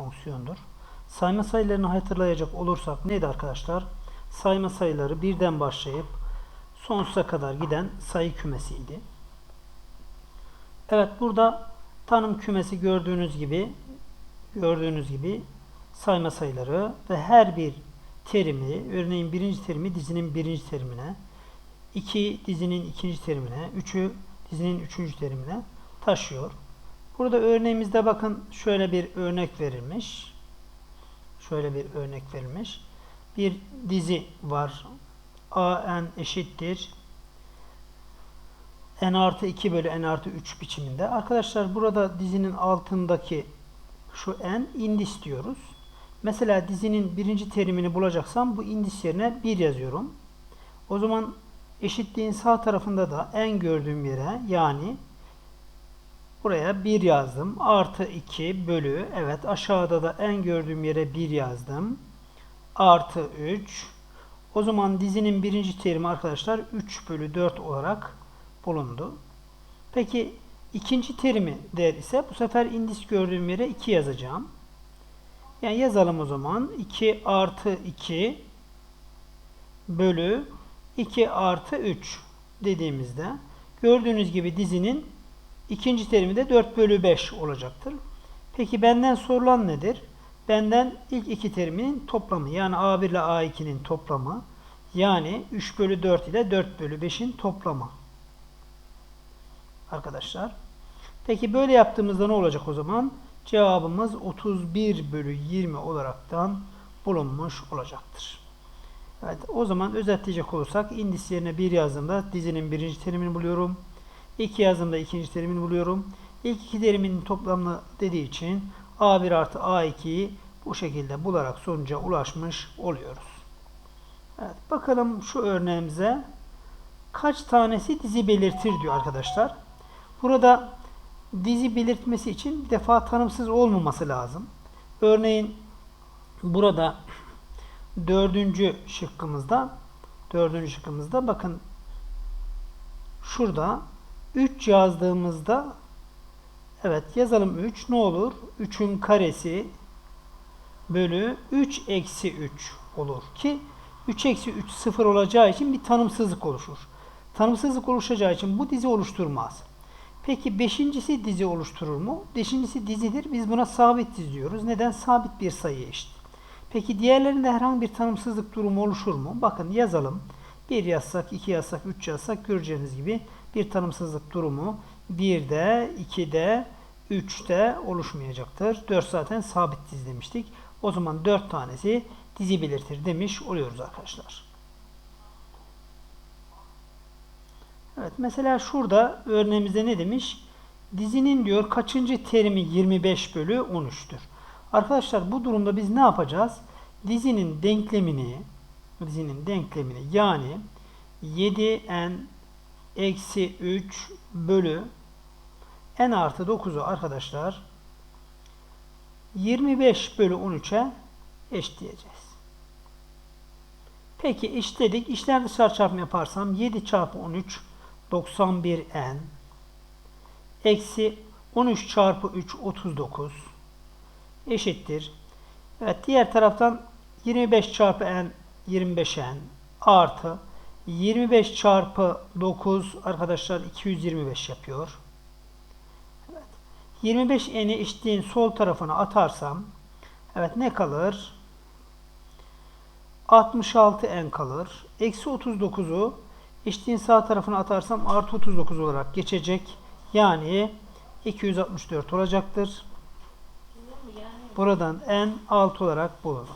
fonksiyondur. Sayma sayılarını hatırlayacak olursak neydi arkadaşlar? Sayma sayıları birden başlayıp sonsuza kadar giden sayı kümesiydi. Evet burada tanım kümesi gördüğünüz gibi gördüğünüz gibi sayma sayıları ve her bir terimi örneğin birinci terimi dizinin birinci terimine, iki dizinin ikinci terimine, üçü dizinin üçüncü terimine taşıyor. Burada örneğimizde bakın şöyle bir örnek verilmiş. Şöyle bir örnek verilmiş. Bir dizi var. a n eşittir n artı 2 bölü n artı 3 biçiminde. Arkadaşlar burada dizinin altındaki şu n indis diyoruz. Mesela dizinin birinci terimini bulacaksam bu indis yerine 1 yazıyorum. O zaman eşitliğin sağ tarafında da n gördüğüm yere yani buraya 1 yazdım. Artı 2 bölü evet aşağıda da n gördüğüm yere 1 yazdım. Artı 3 o zaman dizinin birinci terimi arkadaşlar 3 bölü 4 olarak bulundu. Peki ikinci terimi değer ise bu sefer indis gördüğüm yere 2 yazacağım. Yani yazalım o zaman. 2 artı 2 bölü 2 artı 3 dediğimizde gördüğünüz gibi dizinin ikinci terimi de 4 bölü 5 olacaktır. Peki benden sorulan nedir? Benden ilk iki teriminin toplamı yani A1 ile A2'nin toplamı yani 3 bölü 4 ile 4 bölü 5'in toplamı. Arkadaşlar. Peki böyle yaptığımızda ne olacak o zaman? Cevabımız 31 bölü 20 olaraktan bulunmuş olacaktır. Evet, o zaman özetleyecek olursak indis yerine 1 yazdığımda dizinin birinci terimini buluyorum. 2 yazdığımda ikinci terimini buluyorum. İlk iki terimin toplamını dediği için A1 artı A2'yi bu şekilde bularak sonuca ulaşmış oluyoruz. Evet, bakalım şu örneğimize kaç tanesi dizi belirtir diyor arkadaşlar. Burada dizi belirtmesi için bir defa tanımsız olmaması lazım. Örneğin burada dördüncü şıkkımızda dördüncü şıkkımızda bakın şurada 3 yazdığımızda evet yazalım 3 ne olur? 3'ün karesi bölü 3 eksi 3 olur ki 3 eksi 3 sıfır olacağı için bir tanımsızlık oluşur. Tanımsızlık oluşacağı için bu dizi oluşturmaz. Peki beşincisi dizi oluşturur mu? Beşincisi dizidir. Biz buna sabit dizi diyoruz. Neden? Sabit bir sayı eşit. Peki diğerlerinde herhangi bir tanımsızlık durumu oluşur mu? Bakın yazalım. 1 yazsak, 2 yazsak, 3 yazsak göreceğiniz gibi bir tanımsızlık durumu 1'de, 2'de, 3'te oluşmayacaktır. 4 zaten sabit dizi demiştik. O zaman 4 tanesi dizi belirtir demiş oluyoruz arkadaşlar. Evet mesela şurada örneğimizde ne demiş? Dizinin diyor kaçıncı terimi 25 bölü 13'tür. Arkadaşlar bu durumda biz ne yapacağız? Dizinin denklemini dizinin denklemini yani 7n eksi 3 bölü n artı 9'u arkadaşlar 25 bölü 13'e eşitleyeceğiz. Peki eşitledik. İşler dışarı çarpımı yaparsam 7 çarpı 13 91n eksi 13 çarpı 3 39 eşittir. Evet diğer taraftan 25 çarpı n 25n artı 25 çarpı 9 arkadaşlar 225 yapıyor. Evet. 25 n'i eşitliğin sol tarafına atarsam evet ne kalır? 66 n kalır. Eksi 39'u eşitliğin sağ tarafına atarsam artı 39 olarak geçecek. Yani 264 olacaktır. Buradan n 6 olarak bulunur.